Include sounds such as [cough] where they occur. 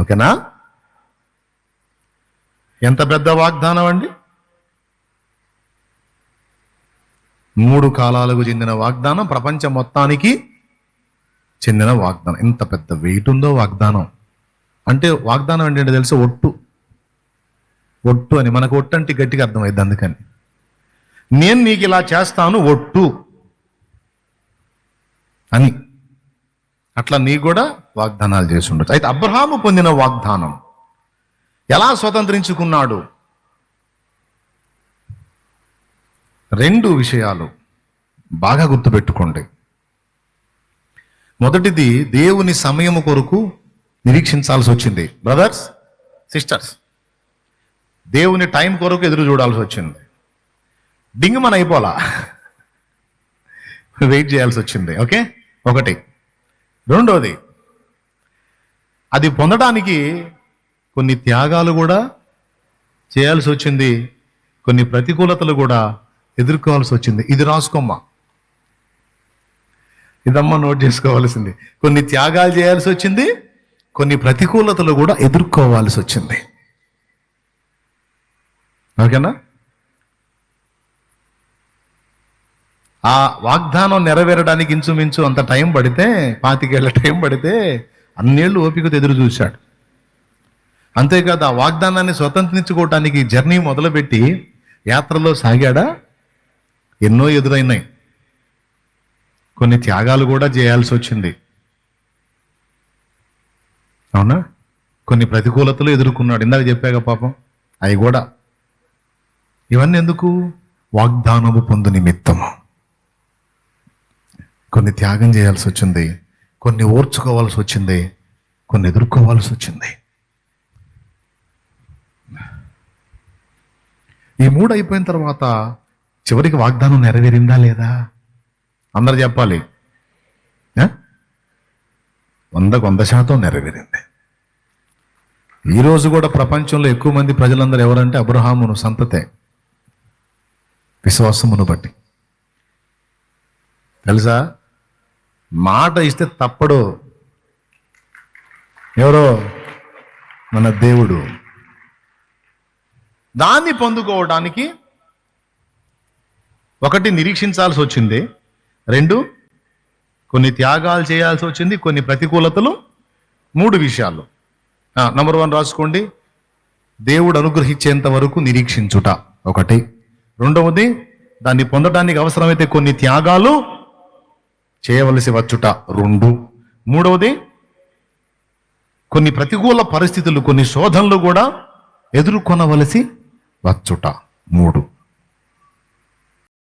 ఓకేనా? ఎంత పెద్ద వాగ్దానం అండి? మూడు కాలాలకు చెందిన వాగ్దానం ప్రపంచం మొత్తానికి చెందిన వాగ్దానం. ఎంత పెద్ద వెయిట్ ఉందో వాగ్దానం. అంటే వాగ్దానం అంటే ఏంటో తెలుసు? ఒట్టు. ఒట్టు అని మనకు ఒట్టు అంటే గట్టిగా అర్థమైంది అందుకని. నేను నీకు ఇలా చేస్తాను ఒట్టు అని. అట్లా నీకు కూడా వాగ్దానాలు చేసి ఉండొచ్చు. అయితే అబ్రహాము పొందిన వాగ్దానం ఎలా స్వతంత్రించుకున్నాడు? రెండు విషయాలు బాగా గుర్తుపెట్టుకోండి. మొదటిది దేవుని సమయము కొరకు నిరీక్షించాల్సి వచ్చింది. బ్రదర్స్ సిస్టర్స్ దేవుని టైం కొరకు ఎదురు చూడాల్సి వచ్చింది. డింగ్ మన అయిపోలా [laughs] వెయిట్ చేయాల్సి వచ్చింది. ఓకే ఒకటి. రెండవది అది పొందడానికి కొన్ని త్యాగాలు కూడా చేయాల్సి వచ్చింది కొన్ని ప్రతికూలతలు కూడా ఎదుర్కోవాల్సి వచ్చింది. ఇది రాసుకోమ్మా. ఇదమ్మా నోట్ చేసుకోవాల్సింది. కొన్ని త్యాగాలు చేయాల్సి వచ్చింది కొన్ని ప్రతికూలతలు కూడా ఎదుర్కోవాల్సి వచ్చింది. ఓకేనా? ఆ వాగ్దానం నెరవేరడానికి ఇంచుమించు అంత టైం పడితే పాతికేళ్ళ టైం పడితే అన్నేళ్ళు ఓపికతో ఎదురు చూశాడు. అంతేకాదు ఆ వాగ్దానాన్ని స్వతంత్రించుకోవటానికి జర్నీ మొదలుపెట్టి యాత్రలో సాగాడా? ఎన్నో ఎదురైనాయి. కొన్ని త్యాగాలు కూడా చేయాల్సి వచ్చింది. అవునా? కొన్ని ప్రతికూలతలు ఎదుర్కొన్నాడు. ఇందాక చెప్పాక పాపం అవి కూడా. ఇవన్నీ ఎందుకు? వాగ్దానము పొందు నిమిత్తము. కొన్ని త్యాగం చేయాల్సి వచ్చింది కొన్ని ఓర్చుకోవాల్సి వచ్చింది కొన్ని ఎదుర్కోవాల్సి వచ్చింది. ఈ మూడు అయిపోయిన తర్వాత చివరికి వాగ్దానం నెరవేరిందా లేదా? అందరు చెప్పాలి. ఆ? వందకు వంద శాతం నెరవేరింది. ఈరోజు కూడా ప్రపంచంలో ఎక్కువ మంది ప్రజలందరూ ఎవరంటే అబ్రహామును సంతతే. విశ్వాసమును బట్టి. తెలుసా? మాట ఇస్తే తప్పడు. ఎవరో? మన దేవుడు. దాన్ని పొందుకోవడానికి ఒకటి నిరీక్షించాల్సి వచ్చింది. రెండు కొన్ని త్యాగాలు చేయాల్సి వచ్చింది కొన్ని ప్రతికూలతలు. మూడు విషయాలు. నంబర్ వన్ రాసుకోండి. దేవుడు అనుగ్రహించేంత వరకు నిరీక్షించుట ఒకటి. రెండవది దాన్ని పొందడానికి అవసరమైతే కొన్ని త్యాగాలు చేయవలసి వచ్చుట రెండు. మూడవది కొన్ని ప్రతికూల పరిస్థితులు కొన్ని శోధనలు కూడా ఎదుర్కొనవలసి వచ్చుట. మూడు.